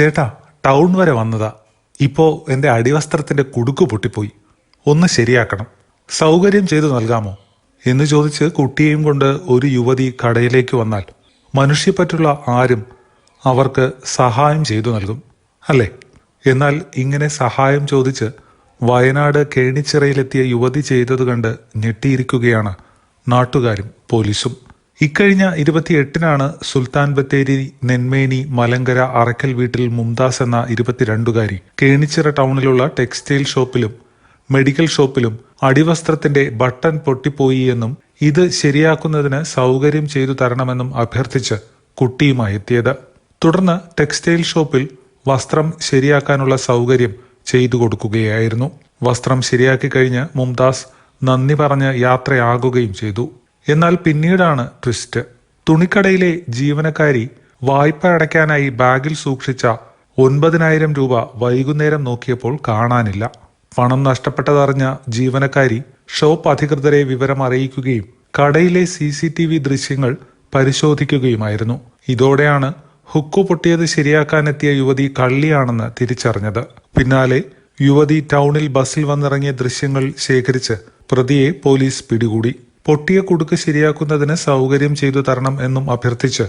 ചേട്ടാ ടൗൺ വരെ വന്നതാ. ഇപ്പോ എന്റെ അടിവസ്ത്രത്തിന്റെ കുടുക്ക് പൊട്ടിപ്പോയി. ഒന്ന് ശരിയാക്കണം. സൗകര്യം ചെയ്തു നൽകാമോ? എന്ന് ചോദിച്ച് കുട്ടിയെയും കൊണ്ട് ഒരു യുവതി കടയിലേക്ക് വന്നാൽ മനുഷ്യപ്പറ്റുള്ള ആരും അവർക്ക് സഹായം ചെയ്തു നൽകും അല്ലേ? എന്നാൽ ഇങ്ങനെ സഹായം ചോദിച്ച് വയനാട് കേണിച്ചിറയിലെത്തിയ യുവതി ചെയ്തത് കണ്ട് ഞെട്ടിയിരിക്കുകയാണ് നാട്ടുകാരും പോലീസും. ഇക്കഴിഞ്ഞ ഇരുപത്തിയെട്ടിനാണ് സുൽത്താൻ ബത്തേരി നെന്മേനി മലങ്കര അറക്കൽ വീട്ടിൽ മുംതാസ് എന്ന ഇരുപത്തിരണ്ടുകാരി കേണിച്ചിറ ടൗണിലുള്ള ടെക്സ്റ്റൈൽ ഷോപ്പിലും മെഡിക്കൽ ഷോപ്പിലും അടിവസ്ത്രത്തിന്റെ ബട്ടൺ പൊട്ടിപ്പോയി എന്നും ഇത് ശരിയാക്കുന്നതിന് സൗകര്യം ചെയ്തു തരണമെന്നും അഭ്യർത്ഥിച്ച് കുട്ടിയുമായി എത്തിയത്. തുടർന്ന് ടെക്സ്റ്റൈൽ ഷോപ്പിൽ വസ്ത്രം ശരിയാക്കാനുള്ള സൗകര്യം ചെയ്തു കൊടുക്കുകയായിരുന്നു. വസ്ത്രം ശരിയാക്കി കഴിഞ്ഞ് മുംതാസ് നന്ദി പറഞ്ഞ് യാത്രയാകുകയും ചെയ്തു. എന്നാൽ പിന്നീടാണ് ട്വിസ്റ്റ്. തുണിക്കടയിലെ ജീവനക്കാരി വായ്പ അടയ്ക്കാനായി ബാഗിൽ സൂക്ഷിച്ച ഒൻപതിനായിരം രൂപ വൈകുന്നേരം നോക്കിയപ്പോൾ കാണാനില്ല. പണം നഷ്ടപ്പെട്ടതറിഞ്ഞ ജീവനക്കാരി ഷോപ്പ് അധികൃതരെ വിവരം അറിയിക്കുകയും കടയിലെ സി സി ടി വി ദൃശ്യങ്ങൾ പരിശോധിക്കുകയുമായിരുന്നു. ഇതോടെയാണ് ഹുക്കു പൊട്ടിയത് ശരിയാക്കാനെത്തിയ യുവതി കള്ളിയാണെന്ന് തിരിച്ചറിഞ്ഞത്. പിന്നാലെ യുവതി ടൗണിൽ ബസ്സിൽ വന്നിറങ്ങിയ ദൃശ്യങ്ങൾ ശേഖരിച്ച് പ്രതിയെ പോലീസ് പിടികൂടി. പൊട്ടിയ കുടുക്ക് ശരിയാക്കുന്നതിന് സൗകര്യം ചെയ്തു തരണം എന്നും അഭ്യർത്ഥിച്ച്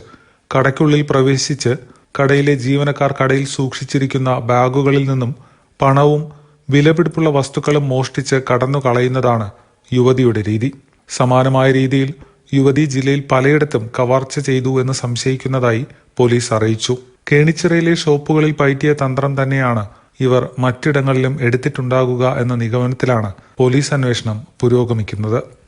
കടയ്ക്കുള്ളിൽ പ്രവേശിച്ച് കടയിലെ ജീവനക്കാർ കടയിൽ സൂക്ഷിച്ചിരിക്കുന്ന ബാഗുകളിൽ നിന്നും പണവും വിലപിടിപ്പുള്ള വസ്തുക്കളും മോഷ്ടിച്ച് കടന്നു കളയുന്നതാണ് യുവതിയുടെ രീതി. സമാനമായ രീതിയിൽ യുവതി ജില്ലയിൽ പലയിടത്തും കവർച്ച ചെയ്തു എന്ന് സംശയിക്കുന്നതായി പോലീസ് അറിയിച്ചു. കേണിച്ചിറയിലെ ഷോപ്പുകളിൽ പയറ്റിയ തന്ത്രം തന്നെയാണ് ഇവർ മറ്റിടങ്ങളിലും എടുത്തിട്ടുണ്ടാകുക എന്ന നിഗമനത്തിലാണ് പോലീസ് അന്വേഷണം പുരോഗമിക്കുന്നത്.